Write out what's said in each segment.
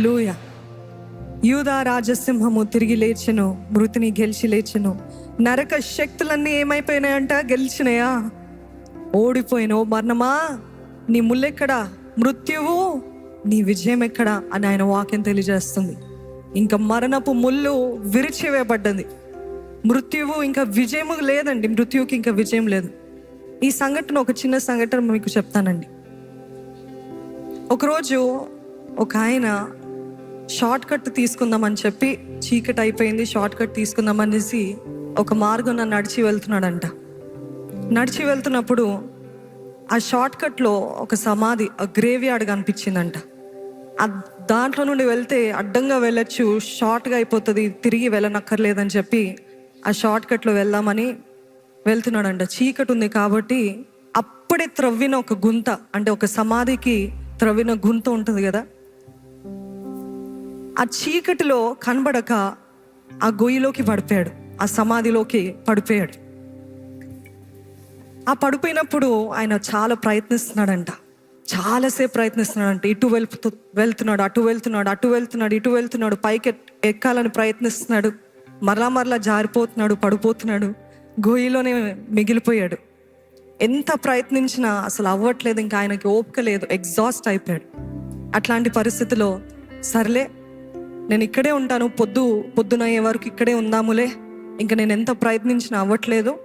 లూయ. యూదా రాజసింహము తిరిగి లేచెను మృతిని గెలిచి లేచెను. నరక శక్తులన్నీ ఏమైపోయినాయంట? గెలిచినాయా? ఓడిపోయినావు. మరణమా? నీ ముల్లెక్కడా? మృత్యువు? నీ విజయం ఎక్కడా అని ఆయన వాక్యం తెలియజేస్తుంది. ఇంకా మరణపు ముళ్ళు విరిచివేయబడ్డది. మృత్యువు ఇంకా విజయము లేదండి. మృత్యువుకి ఇంకా విజయం లేదు. ఈ సంఘటన ఒక చిన్న సంఘటన మీకు చెప్తానండి. ఒకరోజు ఒక ఆయన షార్ట్ కట్ తీసుకుందామని చెప్పి చీకటి అయిపోయింది షార్ట్ కట్ తీసుకుందామనేసి ఒక మార్గం నడిచి వెళ్తున్నాడంట. నడిచి వెళ్తున్నప్పుడు ఆ షార్ట్ కట్లో ఒక సమాధి గ్రేవ్ యార్డ్ కనిపించిందంట. ఆ దాంట్లో నుండి వెళ్తే అడ్డంగా వెళ్ళొచ్చు షార్ట్గా అయిపోతుంది తిరిగి వెళ్ళనక్కర్లేదని చెప్పి ఆ షార్ట్ కట్లో వెళ్దామని వెళ్తున్నాడంట. చీకటి ఉంది కాబట్టి అప్పుడే త్రవ్విన ఒక గుంత అంటే ఒక సమాధికి త్రవ్విన గుంత ఉంటుంది కదా ఆ చీకటిలో కనబడక ఆ గొయ్యిలోకి పడిపోయాడు. ఆ సమాధిలోకి పడిపోయాడు. ఆ పడిపోయినప్పుడు ఆయన చాలా ప్రయత్నిస్తున్నాడంట. చాలాసేపు ప్రయత్నిస్తున్నాడంట. ఇటు వెళ్తూ వెళ్తున్నాడు అటు వెళ్తున్నాడు అటు వెళ్తున్నాడు ఇటు వెళ్తున్నాడు పైకి ఎక్కాలని ప్రయత్నిస్తున్నాడు. మరలా మరలా జారిపోతున్నాడు పడిపోతున్నాడు గొయ్యిలోనే మిగిలిపోయాడు. ఎంత ప్రయత్నించినా అసలు అవ్వట్లేదు ఇంకా ఆయనకి ఓపిక లేదు ఎగ్జాస్ట్ అయిపోయాడు. అట్లాంటి పరిస్థితిలో సర్లే నేను ఇక్కడే ఉంటాను పొద్దు పొద్దున అయ్యే వరకు ఇక్కడే ఉందాములే. ఇంకా నేను ఎంత ప్రయత్నించినా అవ్వట్లేదు.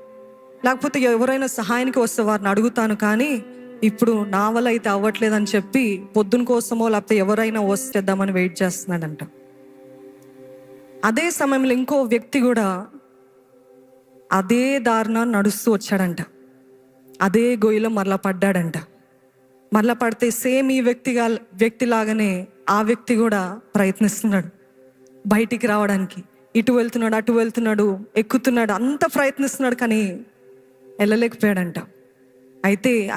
లేకపోతే ఎవరైనా సహాయానికి వస్తే వారిని అడుగుతాను కానీ ఇప్పుడు నా వల్ల అయితే అవ్వట్లేదు అని చెప్పి పొద్దున కోసమో లేకపోతే ఎవరైనా వస్తేద్దామని వెయిట్ చేస్తున్నాడంట. అదే సమయంలో ఇంకో వ్యక్తి కూడా అదే దారిన నడుస్తూ వచ్చాడంట. అదే గొయ్యిలో మరలా పడ్డాడంట. మరలా పడితే సేమ్ ఈ వ్యక్తిగా వ్యక్తిలాగానే ఆ వ్యక్తి కూడా ప్రయత్నిస్తున్నాడు. బయటికి రావడానికి. ఇటు వెళ్తున్నాడు అటు వెళ్తున్నాడు ఎక్కుతున్నాడు అంత ప్రయత్నిస్తున్నాడు కానీ వెళ్ళలేకపోయాడంట. అయితే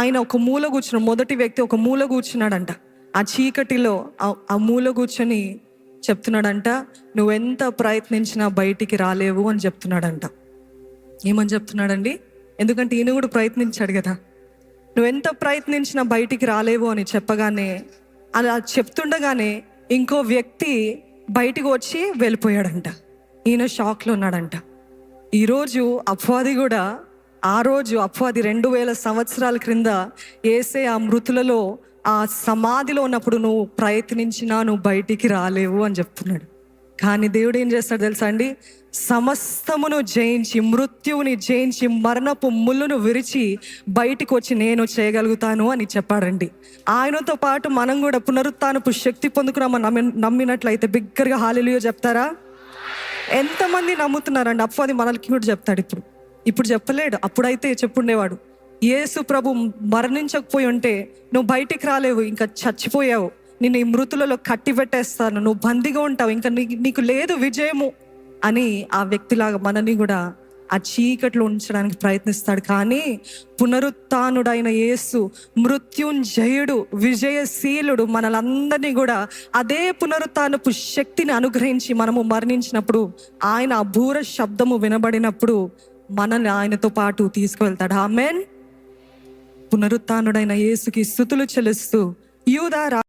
ఆయన ఒక మూల కూర్చున్నాడు మొదటి వ్యక్తి ఒక మూల కూర్చున్నాడంట ఆ చీకటిలో ఆ- ఆ మూల కూర్చొని చెప్తున్నాడంట నువ్వెంత ప్రయత్నించినా బయటికి రాలేవు అని చెప్తున్నాడంట. ఏమని చెప్తున్నాడండి? ఎందుకంటే ఈయన కూడా ప్రయత్నించాడు కదా నువ్వెంత ప్రయత్నించినా బయటికి రాలేవు అని చెప్పగానే అలా చెప్తుండగానే ఇంకో వ్యక్తి బయటికి వచ్చి వెళ్ళిపోయాడంట. ఈయన షాక్లో ఉన్నాడంట. ఈరోజు అపవాది కూడా ఆ రోజు అపవాది రెండు వేల సంవత్సరాల క్రింద వేసే ఆ మృతులలో ఆ సమాధిలో ఉన్నప్పుడు నువ్వు ప్రయత్నించినా నువ్వు బయటికి రాలేవు అని చెప్తున్నాడు. కానీ దేవుడు ఏం చేస్తాడు తెలుసా అండి? సమస్తమును జయించి మృత్యువుని జయించి మరణపు ముళ్ళును విరిచి బయటికి వచ్చి నేను చేయగలుగుతాను అని చెప్పాడండి. ఆయనతో పాటు మనం కూడా పునరుత్నపు శక్తి పొందుకున్నామని నమ్మి నమ్మినట్లయితే బిగ్గరగా హాలిలియో చెప్తారా? ఎంతమంది నమ్ముతున్నారండి? అప్పు అది మనల్కి కూడా చెప్తాడు ఇప్పుడు. ఇప్పుడు చెప్పలేడు. అప్పుడైతే చెప్పుండేవాడు. యేసు ప్రభు మరణించకపోయి ఉంటే నువ్వు బయటికి రాలేవు ఇంకా చచ్చిపోయావు. నేను ఈ మృతులలో కట్టి పెట్టేస్తాను నువ్వు బందిగా ఉంటావు. ఇంకా నీకు లేదు విజయము అని ఆ వ్యక్తిలాగా మనని కూడా ఆ చీకట్లో ఉంచడానికి ప్రయత్నిస్తాడు. కానీ పునరుత్నుడైన యేసు మృత్యుంజయుడు విజయశీలుడు మనలందరినీ కూడా అదే పునరుత్నపు శక్తిని అనుగ్రహించి మనము మరణించినప్పుడు ఆయన ఆ బూర శబ్దము వినబడినప్పుడు మనల్ని ఆయనతో పాటు తీసుకువెళ్తాడు. ఆమెన్. పునరుత్నుడైన యేసుకి స్థుతులు చెల్లిస్తూ యూదా